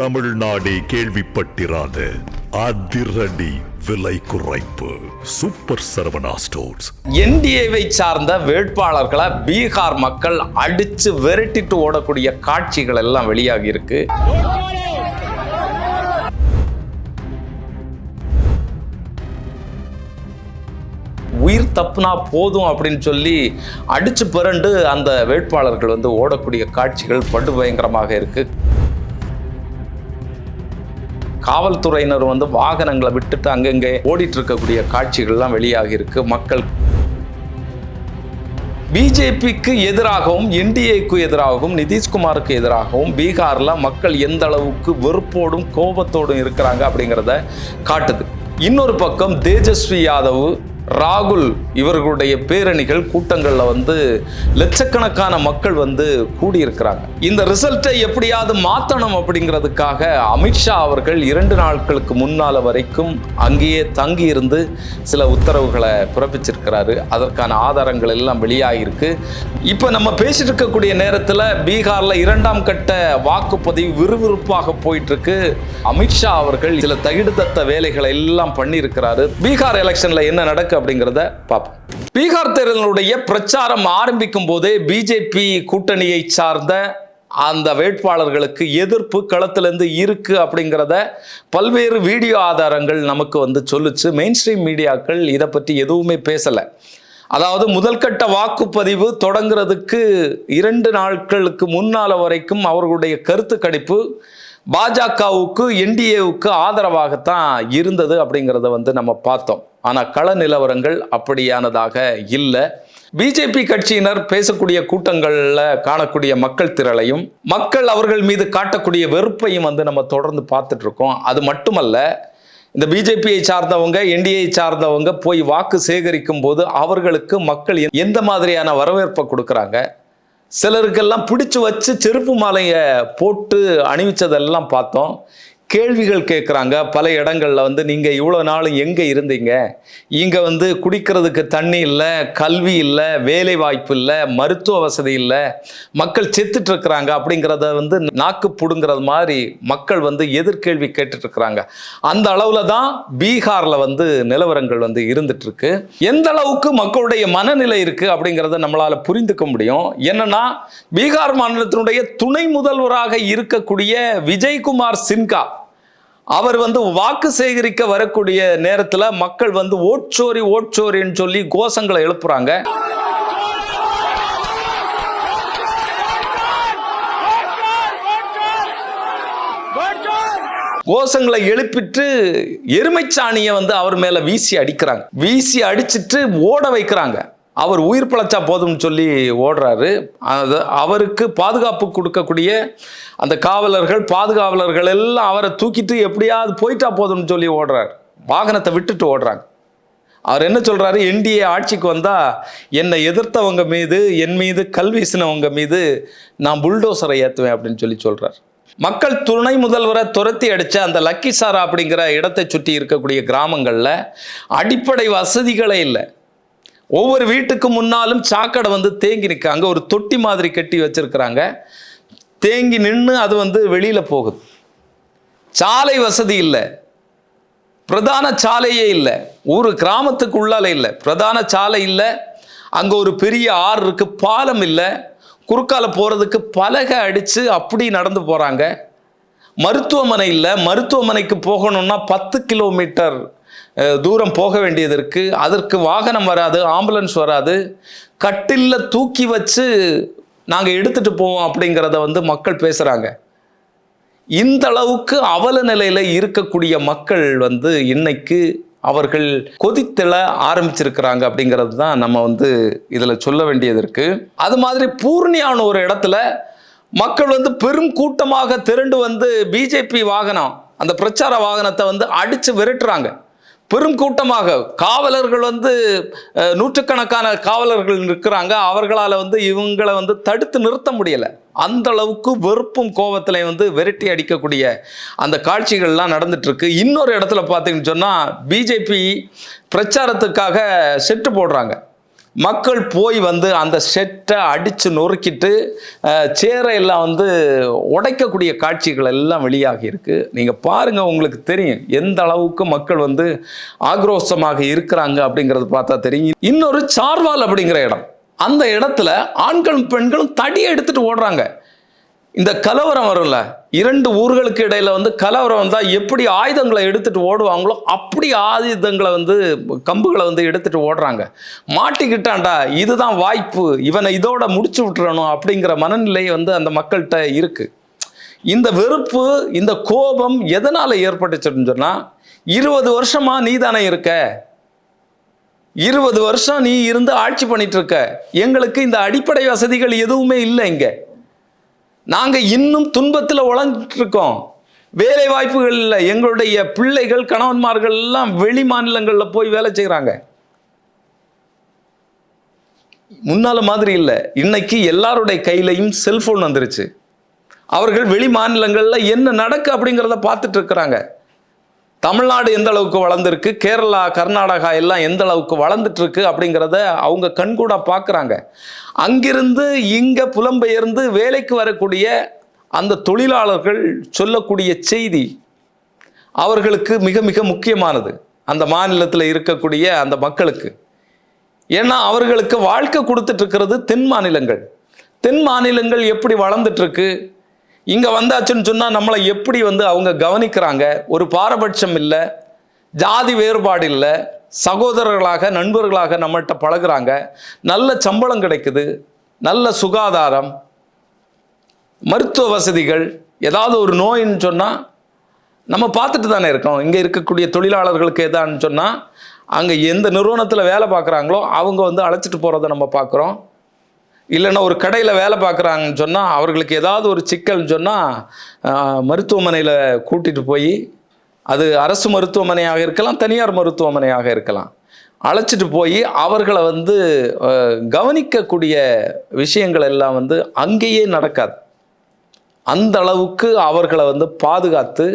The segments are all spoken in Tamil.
தமிழ்நாடே கேள்விப்பட்டிராத அதிரடி விலை குறைப்பு. சூப்பர் சரவணா ஸ்டோர்ஸ் என்டிஏவை சார்ந்த வேட்பாளர்களை பீகார் மக்கள் அடிச்சு விரட்டிட்டு ஓடக்கூடிய காட்சிகள் எல்லாம் வெளியாகி இருக்கு. உயிர் தப்புனா போதும் அப்படின்னு சொல்லி அடிச்சு பிறண்டு அந்த வேட்பாளர்கள் வந்து ஓடக்கூடிய காட்சிகள் படு பயங்கரமாக இருக்கு. காவல்துறையினர் வந்து வாகனங்களை விட்டுட்டு அங்கங்கே ஓடிட்டு இருக்கக்கூடிய காட்சிகள்லாம் வெளியாகி இருக்கு மக்கள் பிஜேபிக்கு எதிராகவும் என்டிஏக்கு எதிராகவும் நிதிஷ்குமாருக்கு எதிராகவும் பீகாரில் மக்கள் எந்த அளவுக்கு வெறுப்போடும் கோபத்தோடும் இருக்கிறாங்க அப்படிங்கிறத காட்டுது. இன்னொரு பக்கம் தேஜஸ்வி யாதவ் ராகுல் இவர்களுடைய பேரணிகள் கூட்டங்களில் வந்து லட்சக்கணக்கான மக்கள் வந்து கூடியிருக்கிறாங்க. இந்த ரிசல்ட்டை எப்படியாவது மாற்றணும் அப்படிங்கிறதுக்காக அமித்ஷா அவர்கள் இரண்டு நாட்களுக்கு முன்னால வரைக்கும் அங்கேயே தங்கி இருந்து சில உத்தரவுகளை பிறப்பிச்சிருக்கிறாரு. அதற்கான ஆதாரங்கள் எல்லாம் வெளியாகிருக்கு இப்போ நம்ம பேசிட்டு இருக்கக்கூடிய நேரத்தில் பீகாரில் இரண்டாம் கட்ட வாக்குப்பதிவு விறுவிறுப்பாக போயிட்டு இருக்கு அமித்ஷா அவர்கள் சில தகிடுதத்த வேலைகளை எல்லாம் பண்ணியிருக்கிறாரு. பீகார் எலெக்ஷனில் என்ன நடக்கு அப்படிங்கிறத பார்ப்போம். பீகார் தேர்தலுடைய பிரச்சாரம் ஆரம்பிக்கும் போதே பிஜேபி கூட்டணியை சார்ந்த அந்த வேட்பாளர்களுக்கு எதிர்ப்பு களத்திலேருந்து இருக்கு அப்படிங்கிறத பல்வேறு வீடியோ ஆதாரங்கள் நமக்கு வந்து சொல்லுச்சு. மெயின் ஸ்ட்ரீம் மீடியாக்கள் இதை பற்றி எதுவுமே பேசலை. அதாவது முதல்கட்ட வாக்குப்பதிவு தொடங்குறதுக்கு இரண்டு நாட்களுக்கு முன்னால வரைக்கும் அவர்களுடைய கருத்து கணிப்பு பாஜகவுக்கு என்டிஏவுக்கு ஆதரவாகத்தான் இருந்தது அப்படிங்கிறத வந்து நம்ம பார்த்தோம். ஆனால் கள நிலவரங்கள் அப்படியானதாக இல்லை. பிஜேபி கட்சியினர் பேசக்கூடிய கூட்டங்களில் காணக்கூடிய மக்கள் திரளையும் மக்கள் அவர்கள் மீது காட்டக்கூடிய வெறுப்பையும் வந்து நம்ம தொடர்ந்து பார்த்துட்டு இருக்கோம் அது மட்டுமல்ல இந்த பிஜேபியை சார்ந்தவங்க என்டிஏ சார்ந்தவங்க போய் வாக்கு சேகரிக்கும் போது அவர்களுக்கு மக்கள் எந்த மாதிரியான வரவேற்பை கொடுக்குறாங்க? சிலருக்கெல்லாம் பிடிச்சி வச்சு செருப்பு மாலையை போட்டு அணிவிச்சதெல்லாம் பார்த்தோம். கேள்விகள் கேட்குறாங்க. பல இடங்களில் வந்து நீங்கள் இவ்வளோ நாள் எங்கே இருந்தீங்க? இங்கே வந்து குடிக்கிறதுக்கு தண்ணி இல்லை கல்வி இல்லை வேலை வாய்ப்பு இல்லை மருத்துவ வசதி இல்லை மக்கள் செத்துட்டு இருக்கிறாங்க அப்படிங்கிறத வந்து நாக்கு புடுங்கிறது மாதிரி மக்கள் வந்து எதிர்கேள்வி கேட்டுட்டு இருக்கிறாங்க அந்த அளவில் தான் பீகாரில் வந்து நிலவரங்கள் வந்து இருந்துகிட்ருக்கு எந்த அளவுக்கு மக்களுடைய மனநிலை இருக்குது அப்படிங்கிறத நம்மளால் புரிந்துக்க முடியும். என்னன்னா பீகார் மாநிலத்தினுடைய துணை முதல்வராக இருக்கக்கூடிய விஜய்குமார் சின்கா அவர் வந்து வாக்கு சேகரிக்க வரக்கூடிய நேரத்தில் மக்கள் வந்து ஓட்சோரி ஓட்சோரின்னு சொல்லி கோஷங்களை எழுப்புறாங்க. கோஷங்களை எழுப்பிட்டு எருமைச்சாணியை வந்து அவர் மேல வீசி அடிக்கிறாங்க. வீசி அடிச்சிட்டு ஓட வைக்கிறாங்க. அவர் உயிர் பிழைச்சா போதும்னு சொல்லி ஓடுறாரு. அது அவருக்கு பாதுகாப்பு கொடுக்கக்கூடிய அந்த காவலர்கள் பாதுகாவலர்கள் எல்லாம் அவரை தூக்கிட்டு எப்படியாவது போயிட்டா போதும்னு சொல்லி ஓடுறாரு. வாகனத்தை விட்டுட்டு ஓடுறாங்க. அவர் என்ன சொல்கிறாரு என்டிஏ ஆட்சிக்கு வந்தால் என்னை எதிர்த்தவங்க மீது என் மீது கல் வீசினவங்க மீது நான் புல்டோசரை ஏற்றுவேன் அப்படின்னு சொல்லி சொல்கிறார் மக்கள் துணை முதல்வரை துரத்தி அடித்த அந்த லக்கி சாரா அப்படிங்கிற இடத்தை சுற்றி இருக்கக்கூடிய கிராமங்களில் அடிப்படை வசதிகளே இல்லை. ஒவ்வொரு வீட்டுக்கு முன்னாலும் சாக்கடை வந்து தேங்கி நிற்க அங்கே ஒரு தொட்டி மாதிரி கட்டி வச்சிருக்கிறாங்க. தேங்கி நின்று அது வந்து வெளியில் போகுது. சாலை வசதி இல்லை. பிரதான சாலையே இல்லை. ஒரு கிராமத்துக்குள்ளால இல்லை. பிரதான சாலை இல்லை. அங்கே ஒரு பெரிய ஆறு இருக்கு. பாலம் இல்லை. குறுக்கால போகிறதுக்கு பலகை அடித்து அப்படி நடந்து போகிறாங்க மருத்துவமனை இல்லை. மருத்துவமனைக்கு போகணும்னா பத்து கிலோமீட்டர் தூரம் போக வேண்டியது இருக்குது அதற்கு வாகனம் வராது ஆம்புலன்ஸ் வராது. கட்டில்ல தூக்கி வச்சு நாங்கள் எடுத்துட்டு போவோம் அப்படிங்கிறத வந்து மக்கள் பேசுகிறாங்க இந்த அளவுக்கு அவல நிலையில் இருக்கக்கூடிய மக்கள் வந்து இன்னைக்கு அவர்கள் கொதித்தெழ ஆரம்பிச்சிருக்கிறாங்க அப்படிங்கிறது தான் நம்ம வந்து இதில் சொல்ல வேண்டியது இருக்குது அது மாதிரி பூர்ணியான ஒரு இடத்துல மக்கள் வந்து பெரும் கூட்டமாக திரண்டு வந்து பிஜேபி வாகனம் அந்த பிரச்சார வாகனத்தை வந்து அடித்து விரட்டுறாங்க. பெரும் கூட்டமாக காவலர்கள் வந்து நூற்றுக்கணக்கான காவலர்கள் இருக்கிறாங்க அவர்களால் வந்து இவங்களை வந்து தடுத்து நிறுத்த முடியல. அந்த அளவுக்கு வெறுப்பும் கோபத்தில் வந்து விரட்டி அடிக்கக்கூடிய அந்த காட்சிகள்லாம் நடந்துட்டுருக்கு. இன்னொரு இடத்துல பார்த்தீங்கன்னு சொன்னால் பிஜேபி பிரச்சாரத்துக்காக செட்டு போடுறாங்க. மக்கள் போய் வந்து அந்த செட்டை அடித்து நொறுக்கிட்டு சேரையெல்லாம் சேரை எல்லாம் வந்து உடைக்கக்கூடிய காட்சிகள் எல்லாம் வெளியாகி இருக்கு. நீங்கள் பாருங்கள் உங்களுக்கு தெரியும் எந்த அளவுக்கு மக்கள் வந்து ஆக்ரோஷமாக இருக்கிறாங்க அப்படிங்கிறது பார்த்தா தெரியும். இன்னொரு சார்வால் அப்படிங்கிற இடம். அந்த இடத்துல ஆண்களும் பெண்களும் தடியை எடுத்துகிட்டு ஓடுறாங்க. இந்த கலவரம் வரும்ல இரண்டு ஊர்களுக்கு இடையில வந்து கலவரம் வந்தால் எப்படி ஆயுதங்களை எடுத்துட்டு ஓடுவாங்களோ அப்படி ஆயுதங்களை வந்து கம்புகளை வந்து எடுத்துட்டு ஓடுறாங்க. மாட்டிக்கிட்டான்டா இதுதான் வாய்ப்பு இவனை இதோட முடிச்சு விட்டுறணும் அப்படிங்கிற மனநிலை வந்து அந்த மக்கள்கிட்ட இருக்கு. இந்த வெறுப்பு இந்த கோபம் எதனால ஏற்பட்டுச்சுன்னு சொன்னா இருபது வருஷமா நீ தானே இருக்க. இருபது வருஷம் நீ இருந்து ஆட்சி பண்ணிட்டு இருக்க. எங்களுக்கு இந்த அடிப்படை வசதிகள் எதுவுமே இல்லை இங்கே. நாங்கள் இன்னும் துன்பத்தில் உழஞ்சிட்ருக்கோம் வேலை வாய்ப்புகள் இல்லை. எங்களுடைய பிள்ளைகள் கணவன்மார்கள் எல்லாம் வெளி மாநிலங்களில் போய் வேலை செய்கிறாங்க முன்னால மாதிரி இல்லை. இன்னைக்கு எல்லாருடைய கையிலையும் செல்போன் வந்துருச்சு. அவர்கள் வெளி மாநிலங்களில் என்ன நடக்கு அப்படிங்கிறத பார்த்துட்டு இருக்கிறாங்க. தமிழ்நாடு எந்த அளவுக்கு வளர்ந்துருக்கு? கேரளா கர்நாடகா எல்லாம் எந்த அளவுக்கு வளர்ந்துட்டு இருக்கு அப்படிங்கிறத அவங்க கண்கூட பார்க்குறாங்க. அங்கிருந்து இங்கே புலம்பெயர்ந்து வேலைக்கு வரக்கூடிய அந்த தொழிலாளர்கள் சொல்லக்கூடிய செய்தி அவர்களுக்கு மிக மிக முக்கியமானது. அந்த மாநிலத்தில் இருக்கக்கூடிய அந்த மக்களுக்கு. ஏன்னா அவர்களுக்கு வாழ்க்கை கொடுத்துட்ருக்கிறது தென் மாநிலங்கள். தென் மாநிலங்கள் எப்படி வளர்ந்துட்டுருக்கு? இங்கே வந்தாச்சுன்னு சொன்னால் நம்மளை எப்படி வந்து அவங்க கவனிக்கிறாங்க? ஒரு பாரபட்சம் இல்லை ஜாதி வேறுபாடு இல்லை சகோதரர்களாக நண்பர்களாக நம்மள்கிட்ட பழகுறாங்க. நல்ல சம்பளம் கிடைக்குது நல்ல சுகாதாரம் மருத்துவ வசதிகள் ஏதாவது ஒரு நோயின்னு சொன்னால் நம்ம பார்த்துட்டு தானே இருக்கோம். இங்கே இருக்கக்கூடிய தொழிலாளர்களுக்கு எதான்னு சொன்னால் அங்கே எந்த நிறுவனத்தில் வேலை பார்க்குறாங்களோ அவங்க வந்து அழைச்சிட்டு போகிறத நம்ம பார்க்குறோம். இல்லைன்னா ஒரு கடையில் வேலை பார்க்குறாங்கன்னு சொன்னால் அவர்களுக்கு ஏதாவது ஒரு சிக்கல்னு சொன்னால் மருத்துவமனையில் கூட்டிகிட்டு போய் அது அரசு மருத்துவமனையாக இருக்கலாம் தனியார் மருத்துவமனையாக இருக்கலாம். அழைச்சிட்டு போய் அவர்களை வந்து கவனிக்கக்கூடிய விஷயங்கள் எல்லாம் வந்து அங்கேயே நடக்காது. அந்த அளவுக்கு அவர்களை வந்து பாதுகாத்து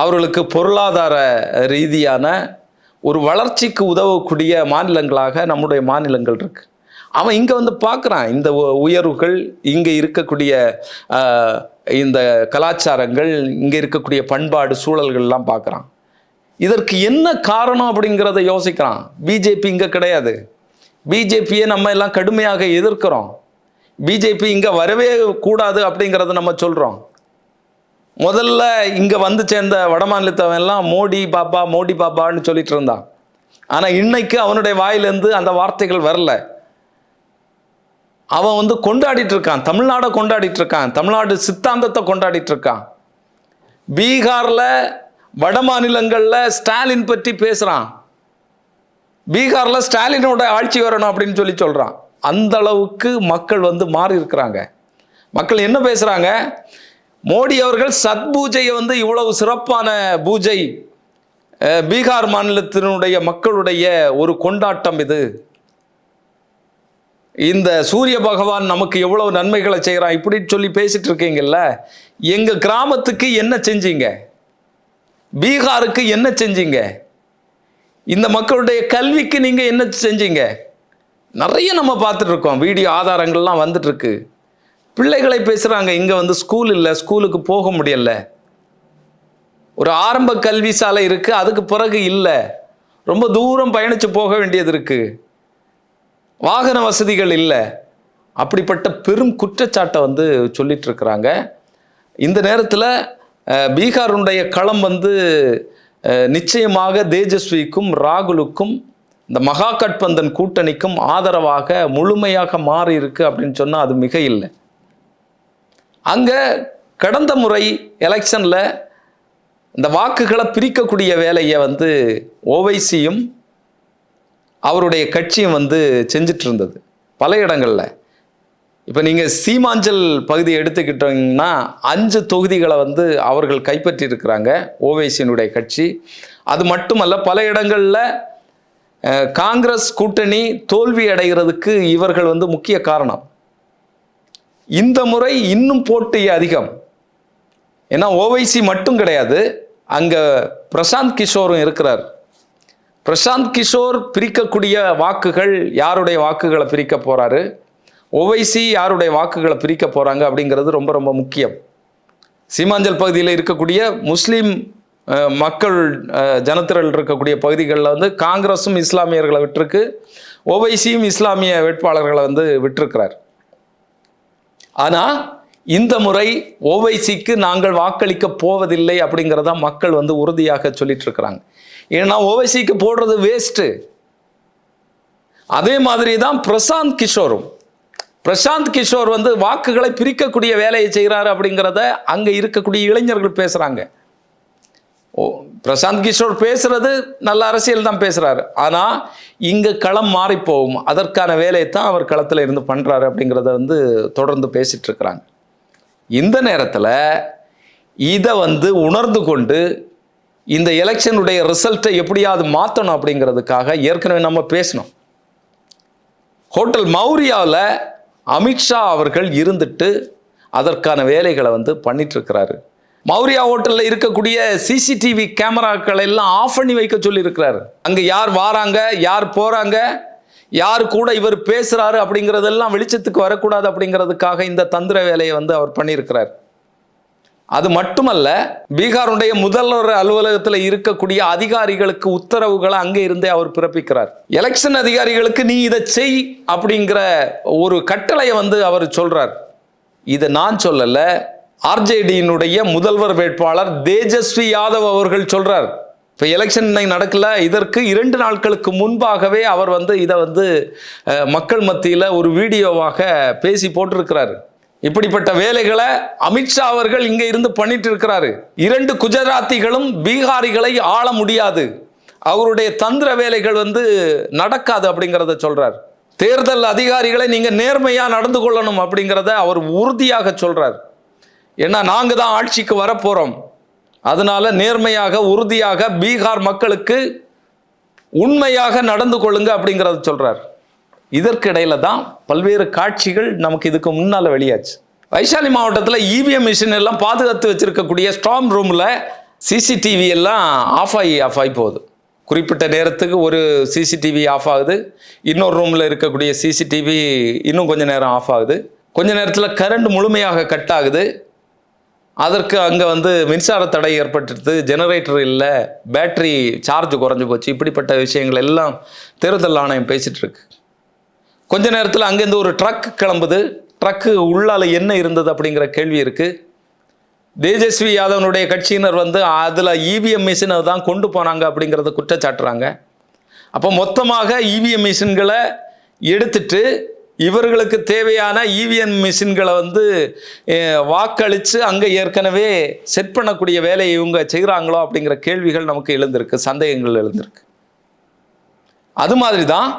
அவர்களுக்கு பொருளாதார ரீதியான ஒரு வளர்ச்சிக்கு உதவக்கூடிய மாநிலங்களாக நம்முடைய மாநிலங்கள் இருக்குது அவன் இங்கே வந்து பார்க்குறான். இந்த உ- உயர்வுகள் இங்கே இருக்கக்கூடிய இந்த கலாச்சாரங்கள் இங்கே இருக்கக்கூடிய பண்பாடு சூழல்கள்லாம் பார்க்குறான். இதற்கு என்ன காரணம் அப்படிங்கிறத யோசிக்கிறான். பிஜேபி இங்கே கிடையாது. பிஜேபியை நம்ம எல்லாம் கடுமையாக எதிர்க்கிறோம். பிஜேபி இங்கே வரவே கூடாது அப்படிங்கிறத நம்ம சொல்கிறோம் முதல்ல இங்கே வந்து சேர்ந்த வடமாநிலத்தவன் எல்லாம் மோடி பாப்பா மோடி பாப்பான்னு சொல்லிட்டு இருந்தான். ஆனால் இன்னைக்கு அவனுடைய வாயிலேருந்து அந்த வார்த்தைகள் வரல. அவன் வந்து கொண்டாடிட்டு இருக்கான். தமிழ்நாடை கொண்டாடிட்டு இருக்கான். தமிழ்நாடு சித்தாந்தத்தை கொண்டாடிட்டு இருக்கான். பீகாரில் வட மாநிலங்களில் ஸ்டாலின் பற்றி பேசுகிறான் பீகாரில் ஸ்டாலினோட ஆட்சி வரணும் அப்படின்னு சொல்லி சொல்கிறான் அந்த அளவுக்கு மக்கள் வந்து மாறி இருக்கிறாங்க. மக்கள் என்ன பேசுகிறாங்க மோடி அவர்கள் சத் பூஜையை வந்து இவ்வளவு சிறப்பான பூஜை பீகார் மாநிலத்தினுடைய மக்களுடைய ஒரு கொண்டாட்டம் இது. இந்த சூரிய பகவான் நமக்கு எவ்வளவு நன்மைகளை செய்கிறான் இப்படின்னு சொல்லி பேசிட்டு இருக்கீங்கல்ல எங்க கிராமத்துக்கு என்ன செஞ்சீங்க? பீகாருக்கு என்ன செஞ்சீங்க? இந்த மக்களுடைய கல்விக்கு நீங்க என்ன செஞ்சீங்க? நிறைய நம்ம பார்த்துட்டு இருக்கோம். வீடியோ ஆதாரங்கள்லாம் வந்துட்டு இருக்கு. பிள்ளைகளை பேசுறாங்க இங்க வந்து ஸ்கூல் இல்லை ஸ்கூலுக்கு போக முடியல. ஒரு ஆரம்ப கல்வி சாலை இருக்கு அதுக்கு பிறகு இல்லை. ரொம்ப தூரம் பயணிச்சு போக வேண்டியது இருக்குது வாகன வசதிகள் இல்லை. அப்படிப்பட்ட பெரும் குற்றச்சாட்டை வந்து சொல்லிட்டு இருக்கிறாங்க இந்த நேரத்தில் பீகாருடைய களம் வந்து நிச்சயமாக தேஜஸ்விக்கும் ராகுலுக்கும் இந்த மகாகட்பந்தன் கூட்டணிக்கும் ஆதரவாக முழுமையாக மாறி இருக்கு அப்படின்னு சொன்னால் அது மிக இல்லை. அங்கே கடந்த முறை எலெக்ஷனில் இந்த வாக்குகளை பிரிக்கக்கூடிய வேலையை வந்து ஓவைசியும் அவருடைய கட்சியும் வந்து செஞ்சிட்டு இருந்தது பல இடங்களில். இப்போ நீங்கள் சீமாஞ்சல் பகுதி எடுத்துக்கிட்டீங்கன்னா அஞ்சு தொகுதிகளை வந்து அவர்கள் கைப்பற்றியிருக்கிறாங்க ஓவைசியினுடைய கட்சி. அது மட்டுமல்ல பல இடங்களில் காங்கிரஸ் கூட்டணி தோல்வி அடைகிறதுக்கு இவர்கள் வந்து முக்கிய காரணம். இந்த முறை இன்னும் போட்டி அதிகம். ஏன்னா ஓவைசி மட்டும் கிடையாது அங்கே பிரசாந்த் கிஷோரும் இருக்கிறார். பிரசாந்த் கிஷோர் பிரிக்கக்கூடிய வாக்குகள் யாருடைய வாக்குகளை பிரிக்க போறாரு? ஒவைசி யாருடைய வாக்குகளை பிரிக்க போறாங்க அப்படிங்கிறது ரொம்ப ரொம்ப முக்கியம். சீமாஞ்சல் பகுதியில் இருக்கக்கூடிய முஸ்லீம் மக்கள் ஜனத்திரல் ஜனத்திரள் இருக்கக்கூடிய பகுதிகளில் வந்து காங்கிரஸும் இஸ்லாமியர்களை விட்டுருக்கு. ஓவைசியும் இஸ்லாமிய வேட்பாளர்களை வந்து விட்டுருக்கிறார். ஆனால் இந்த முறை ஓவைசிக்கு நாங்கள் வாக்களிக்க போவதில்லை அப்படிங்கிறத மக்கள் வந்து உறுதியாக சொல்லிட்டு இருக்கிறாங்க. ஏன்னா ஓவைசிக்கு போடுறது வேஸ்ட்டு அதே மாதிரி தான் பிரசாந்த் கிஷோரும். பிரசாந்த் கிஷோர் வந்து வாக்குகளை பிரிக்கக்கூடிய வேலையை செய்கிறாரு அப்படிங்கிறத அங்கே இருக்கக்கூடிய இளைஞர்கள் பேசுகிறாங்க ஓ பிரசாந்த் கிஷோர் பேசுறது நல்ல அரசியல் தான் பேசுறாரு. ஆனால் இங்கே களம் மாறி போகும் அதற்கான வேலையை தான் அவர் களத்தில் இருந்து பண்ணுறாரு அப்படிங்கிறத வந்து தொடர்ந்து பேசிட்டு இருக்கிறாங்க. இந்த நேரத்தில் இதை வந்து உணர்ந்து கொண்டு இந்த எலெக்ஷனுடைய ரிசல்ட்டை எப்படியாவது மாற்றணும் அப்படிங்கிறதுக்காக ஏற்கனவே நம்ம பேசணும் ஹோட்டல் மௌரியாவில் அமித்ஷா அவர்கள் இருந்துட்டு அதற்கான வேலைகளை வந்து பண்ணிட்டுருக்கிறாரு. மௌரியா ஹோட்டலில் இருக்கக்கூடிய சிசிடிவி கேமராக்களை எல்லாம் ஆஃப் பண்ணி வைக்க சொல்லியிருக்கிறாரு. அங்கே யார் வாராங்க யார் போகிறாங்க யார் கூட இவர் பேசுகிறாரு அப்படிங்கிறதெல்லாம் வெளிச்சத்துக்கு வரக்கூடாது அப்படிங்கிறதுக்காக இந்த தந்திர வேலையை வந்து அவர் பண்ணியிருக்கிறார். அது மட்டுமல்ல பீகாருடைய முதல்வர் அலுவலகத்தில் இருக்கக்கூடிய அதிகாரிகளுக்கு உத்தரவுகளை அங்கே இருந்தே அவர் பிறப்பிக்கிறார். எலெக்ஷன் அதிகாரிகளுக்கு நீ இதை செய் அப்படிங்கிற ஒரு கட்டளையை வந்து அவர் சொல்றார். இதை நான் சொல்லல ஆர்ஜேடியினுடைய முதல்வர் வேட்பாளர் தேஜஸ்வி யாதவ் அவர்கள் சொல்றார். இப்போ எலெக்ஷன் இன்னைக்கு நடக்கல இதற்கு இரண்டு நாட்களுக்கு முன்பாகவே அவர் வந்து இதை வந்து மக்கள் மத்தியில் ஒரு வீடியோவாக பேசி போட்டிருக்கிறாரு. இப்படிப்பட்ட வேலைகளை அமித்ஷா அவர்கள் இங்க இருந்து பண்ணிட்டு இருக்கிறாரு. இரண்டு குஜராத்திகளும் பீகாரிகளை ஆள முடியாது. அவருடைய தந்திர வேலைகள் வந்து நடக்காது அப்படிங்கிறத சொல்றார். தேர்தல் அதிகாரிகளை நீங்க நேர்மையா நடந்து கொள்ளணும் அப்படிங்கிறத அவர் உறுதியாக சொல்றார். ஏன்னா நாங்க தான் ஆட்சிக்கு வரப்போறோம். அதனால நேர்மையாக உறுதியாக பீகார் மக்களுக்கு உண்மையாக நடந்து கொள்ளுங்க அப்படிங்கிறத சொல்றார். இதற்கிடையில தான் பல்வேறு காட்சிகள் நமக்கு இதுக்கு முன்னால் வெளியாச்சு. வைஷாலி மாவட்டத்தில் இவிஎம் மிஷின் எல்லாம் பாதுகாத்து வச்சிருக்கக்கூடிய ஸ்ட்ராங் ரூமில் சிசிடிவி எல்லாம் ஆஃப் ஆகி ஆஃப் ஆகி போகுது. குறிப்பிட்ட நேரத்துக்கு ஒரு சிசிடிவி ஆஃப் ஆகுது. இன்னொரு ரூமில் இருக்கக்கூடிய சிசிடிவி இன்னும் கொஞ்ச நேரம் ஆஃப் ஆகுது. கொஞ்ச நேரத்தில் கரண்ட் முழுமையாக கட் ஆகுது. அதற்கு அங்கே வந்து மின்சார தடை ஏற்பட்டுருது ஜெனரேட்டர் இல்லை பேட்டரி சார்ஜ் குறைஞ்சி போச்சு. இப்படிப்பட்ட விஷயங்கள் எல்லாம் தேர்தல் ஆணையம் பேசிகிட்டு இருக்கு. கொஞ்ச நேரத்தில் அங்கேருந்து ஒரு ட்ரக் கிளம்புது. ட்ரக்கு உள்ளால் என்ன இருந்தது அப்படிங்கிற கேள்வி இருக்குது தேஜஸ்வி யாதவனுடைய கட்சியினர் வந்து அதில் இவிஎம் மிஷினை தான் கொண்டு போனாங்க அப்படிங்கிறத குற்றச்சாட்டுறாங்க. அப்போ மொத்தமாக இவிஎம் மிஷின்களை எடுத்துட்டு இவர்களுக்கு தேவையான இவிஎம் மிஷின்களை வந்து வாக்களித்து அங்கே ஏற்கனவே செட் பண்ணக்கூடிய வேலையை இவங்க செய்கிறாங்களோ அப்படிங்கிற கேள்விகள் நமக்கு எழுந்திருக்கு சந்தேகங்கள் எழுந்திருக்கு. அது மாதிரி தான்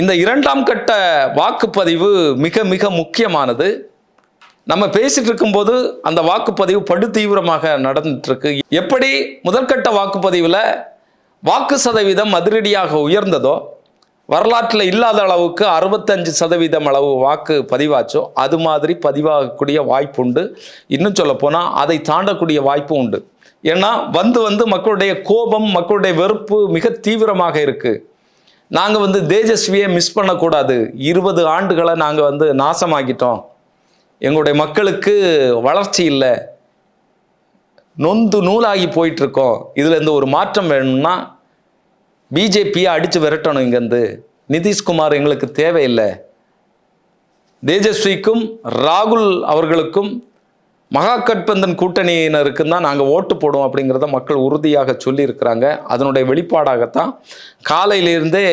இந்த இரண்டாம் கட்ட வாக்குப்பதிவு மிக மிக முக்கியமானது. நம்ம பேசிட்டு இருக்கும்போது அந்த வாக்குப்பதிவு படு தீவிரமாக நடந்துட்டு எப்படி முதற்கட்ட வாக்குப்பதிவில் வாக்கு சதவீதம் அதிரடியாக உயர்ந்ததோ வரலாற்றில் இல்லாத அளவுக்கு அறுபத்தஞ்சு சதவீதம் அளவு வாக்கு பதிவாச்சோ அது மாதிரி பதிவாகக்கூடிய வாய்ப்பு உண்டு. இன்னும் சொல்லப்போனால் அதை தாண்டக்கூடிய வாய்ப்பும் உண்டு. ஏன்னா வந்து வந்து மக்களுடைய கோபம் மக்களுடைய வெறுப்பு மிக தீவிரமாக இருக்குது நாங்கள் வந்து தேஜஸ்வியை மிஸ் பண்ணக்கூடாது. இருபது ஆண்டுகளை நாங்கள் வந்து நாசமாக்கிட்டோம். எங்களுடைய மக்களுக்கு வளர்ச்சி இல்லை. நொந்து நூலாகி போயிட்டுருக்கோம். இதுலேருந்து ஒரு மாற்றம் வேணும்னா பிஜேபியை அடித்து விரட்டணும் இங்கேருந்து. நிதிஷ்குமார் எங்களுக்கு தேவையில்லை. தேஜஸ்விக்கும் ராகுல் அவர்களுக்கும் மகாகட்பந்தன் கூட்டணியினருக்கு தான் நாங்கள் ஓட்டு போடுவோம் அப்படிங்கிறத மக்கள் உறுதியாக சொல்லியிருக்கிறாங்க. அதனுடைய வெளிப்பாடாகத்தான் காலையிலிருந்தே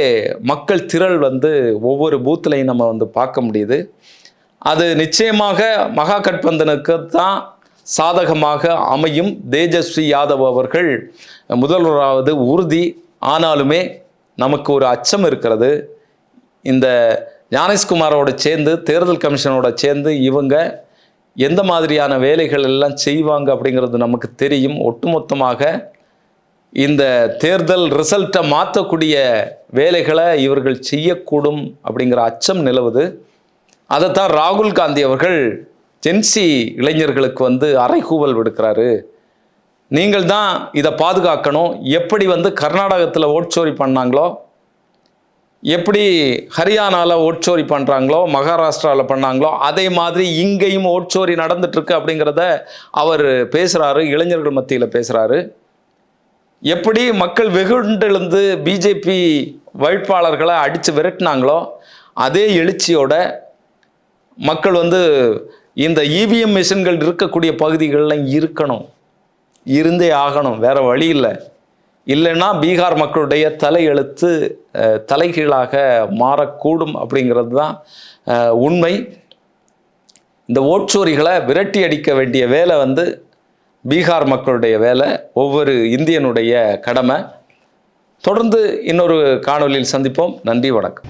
மக்கள் திரள் வந்து ஒவ்வொரு பூத்துலையும் நம்ம வந்து பார்க்க முடியுது. அது நிச்சயமாக மகாகட்பந்தனுக்கு தான் சாதகமாக அமையும். தேஜஸ்வி யாதவ் அவர்கள் முதல்வராவது உறுதி. ஆனாலுமே நமக்கு ஒரு அச்சம் இருக்கிறது. இந்த ஞானேஷ்குமாரோட சேர்ந்து தேர்தல் கமிஷனோட சேர்ந்து இவங்க எந்த மாதிரியான வேலைகள் எல்லாம் செய்வாங்க அப்படிங்கிறது நமக்கு தெரியும். ஒட்டுமொத்தமாக இந்த தேர்தல் ரிசல்ட்டை மாற்றக்கூடிய வேலைகளை இவர்கள் செய்யக்கூடும் அப்படிங்கிற அச்சம் நிலவுது. அதைத்தான் ராகுல் காந்தி அவர்கள் ஜென்சி இளைஞர்களுக்கு வந்து அறைகூவல் விடுக்கிறாரு. நீங்கள் தான் இதை பாதுகாக்கணும். எப்படி வந்து கர்நாடகத்தில் ஓட்சோரி பண்ணாங்களோ எப்படி ஹரியானாவில் ஓட்சோரி பண்ணுறாங்களோ மகாராஷ்டிராவில் பண்ணாங்களோ அதே மாதிரி இங்கேயும் ஓட்சோரி நடந்துட்டுருக்கு அப்படிங்கிறத அவர் பேசுகிறாரு இளைஞர்கள் மத்தியில் பேசுகிறாரு எப்படி மக்கள் வெகுண்டெழுந்து பிஜேபி வேட்பாளர்களை அடித்து விரட்டினாங்களோ அதே எழுச்சியோட மக்கள் வந்து இந்த இவிஎம் மிஷின்கள் இருக்கக்கூடிய பகுதிகளில் இருக்கணும். இருந்தே ஆகணும் வேறு வழி இல்லை. இல்லைன்னா பீகார் மக்களுடைய தலையெழுத்து தலைகீழாக மாறக்கூடும் அப்படிங்கிறது தான் உண்மை. இந்த ஓட்சோரிகளை விரட்டி அடிக்க வேண்டிய வேலை வந்து பீகார் மக்களுடைய வேலை ஒவ்வொரு இந்தியனுடைய கடமை. தொடர்ந்து இன்னொரு காணொலியில் சந்திப்போம். நன்றி வணக்கம்.